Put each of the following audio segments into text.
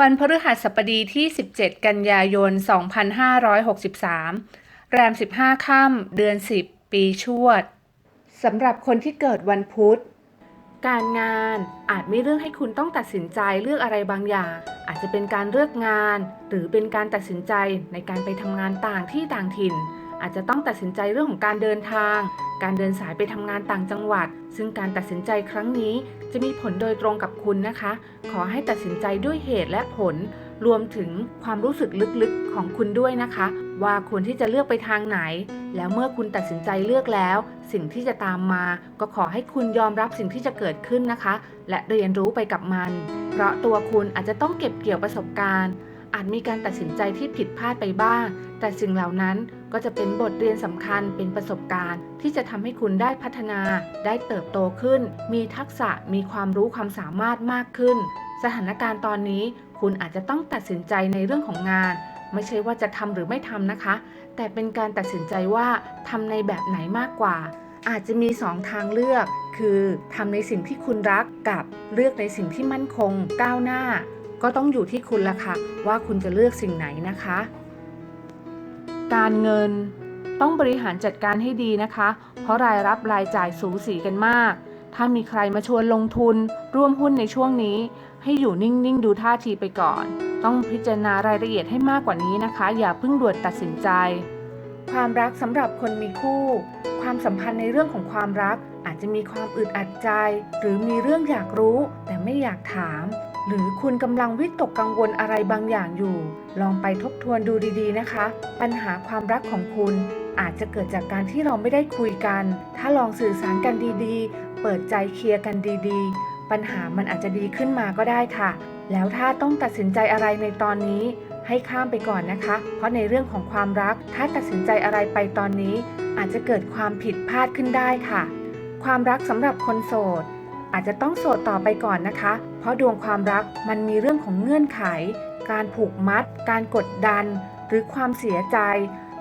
วันพฤหัสบดีที่ 17 กันยายน 2563 แรม 15 ค่ำเดือน 10 ปีชวด สำหรับคนที่เกิดวันพุธ การงานอาจมีเรื่องให้คุณต้องตัดสินใจเลือกอะไรบางอย่าง อาจจะเป็นการเลือกงาน หรือเป็นการตัดสินใจในการไปทำงานต่างที่ต่างถิ่น อาจจะต้องตัดสินใจเรื่องของการเดินทาง การเดินสายไปทำงานต่างจังหวัด ซึ่งการตัดสินใจครั้งนี้จะมีผลโดยตรงกับคุณนะคะ ขอให้ตัดสินใจด้วยเหตุและผล รวมถึงความรู้สึกลึกๆของคุณด้วยนะคะ ว่าควรที่จะเลือกไปทางไหน แล้วเมื่อคุณตัดสินใจเลือกแล้ว สิ่งที่จะตามมา ก็ขอให้คุณยอมรับสิ่งที่จะเกิดขึ้นนะคะ และเรียนรู้ไปกับมัน เพราะตัวคุณอาจจะต้องเก็บเกี่ยวประสบการณ์อาจมีการตัดสินใจที่ผิดพลาดไปบ้าง แต่สิ่งเหล่านั้นก็จะเป็นบทเรียนสำคัญเป็นประสบการณ์ ที่จะทำให้คุณได้พัฒนา ได้เติบโตขึ้น มีทักษะมีความรู้ความสามารถมากขึ้น สถานการณ์ตอนนี้ คุณอาจจะต้องตัดสินใจในเรื่องของงาน ไม่ใช่ว่าจะทำหรือไม่ทำนะคะ แต่เป็นการตัดสินใจว่าทำในแบบไหนมากกว่า อาจจะมีสองทางเลือก คือทำในสิ่งที่คุณรักกับเลือกในสิ่งที่มั่นคง ก้าวหน้า ก็ต้องอยู่ที่คุณละค่ะว่าคุณจะเลือกสิ่งไหนนะคะ การเงิน ต้องบริหารจัดการให้ดีนะคะ เพราะรายรับรายจ่ายสูสีกันมาก ถ้ามีใครมาชวนลงทุน ร่วมหุ้นในช่วงนี้ ให้อยู่นิ่ง ๆ ดูท่าทีไปก่อน ต้องพิจารณารายละเอียดให้มากกว่านี้นะคะ อย่าเพิ่งด่วนตัดสินใจ ความรักสำหรับคนมีคู่ ความสัมพันธ์ในเรื่องของความรักอาจจะมีความอึดอัดใจ หรือมีเรื่องอยากรู้แต่ไม่อยากถาม หรือคุณกำลังวิตกกังวลอะไรบางอย่างอยู่ ลองไปทบทวนดูดีๆนะคะ ปัญหาความรักของคุณอาจจะเกิดจากการที่เราไม่ได้คุยกัน ถ้าลองสื่อสารกันดีๆ เปิดใจเคลียร์กันดีๆ ปัญหามันอาจจะดีขึ้นมาก็ได้ค่ะ แล้วถ้าต้องตัดสินใจอะไรในตอนนี้ ให้ข้ามไปก่อนนะคะ เพราะในเรื่องของความรัก ถ้าตัดสินใจอะไรไปตอนนี้ อาจจะเกิดความผิดพลาดขึ้นได้ค่ะ ความรักสำหรับคนโสด อาจจะต้องโสดต่อไปก่อนนะคะ เพราะดวงความรักมันมีเรื่องของเงื่อนไข การผูกมัด การกดดัน หรือความเสียใจ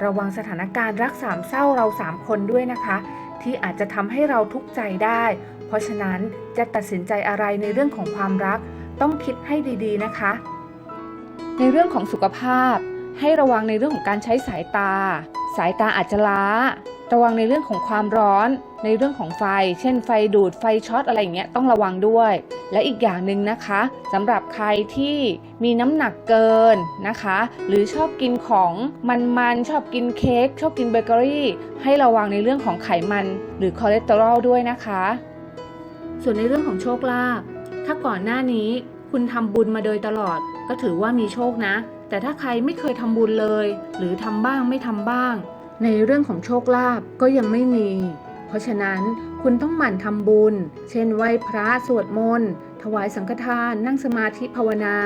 ระวังสถานการณ์รักสามเศร้าเราสามคนด้วยนะคะ ที่อาจจะทำให้เราทุกข์ใจได้ เพราะฉะนั้นจะตัดสินใจอะไรในเรื่องของความรัก ต้องคิดให้ดีๆนะคะ ในเรื่องของสุขภาพ ให้ระวังในเรื่องของการใช้สายตา สายตาอาจจะล้า ระวังในเรื่องของความร้อน ในเรื่องของไฟ เช่นไฟดูดไฟช็อตอะไรอย่างเงี้ยต้องระวังด้วย และอีกอย่างหนึ่งนะคะสำหรับใครที่มีน้ำหนักเกินนะคะ หรือชอบกินของมันๆชอบกินเค้กชอบกินเบเกอรี่ให้ระวังในเรื่องของไขมันหรือคอเลสเตอรอลด้วยนะคะ ส่วนในเรื่องของโชคลาภถ้าก่อนหน้านี้คุณทำบุญมาโดยตลอด ก็ถือว่ามีโชคนะ แต่ถ้าใครไม่เคยทำบุญเลย หรือทำบ้างไม่ทำบ้าง ในเรื่องของโชคลาภก็ยังไม่มี เพราะฉะนั้นคุณต้องหมั่นทำบุญ เช่นไหว้พระสวดมนต์ ถวายสังฆทาน นั่งสมาธิภาวนา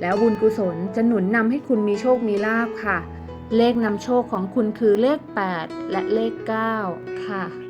แล้วบุญกุศลจะหนุนนำให้คุณมีโชคมีลาภค่ะ เลขนำโชคของคุณคือเลข 8 และเลข 9 ค่ะ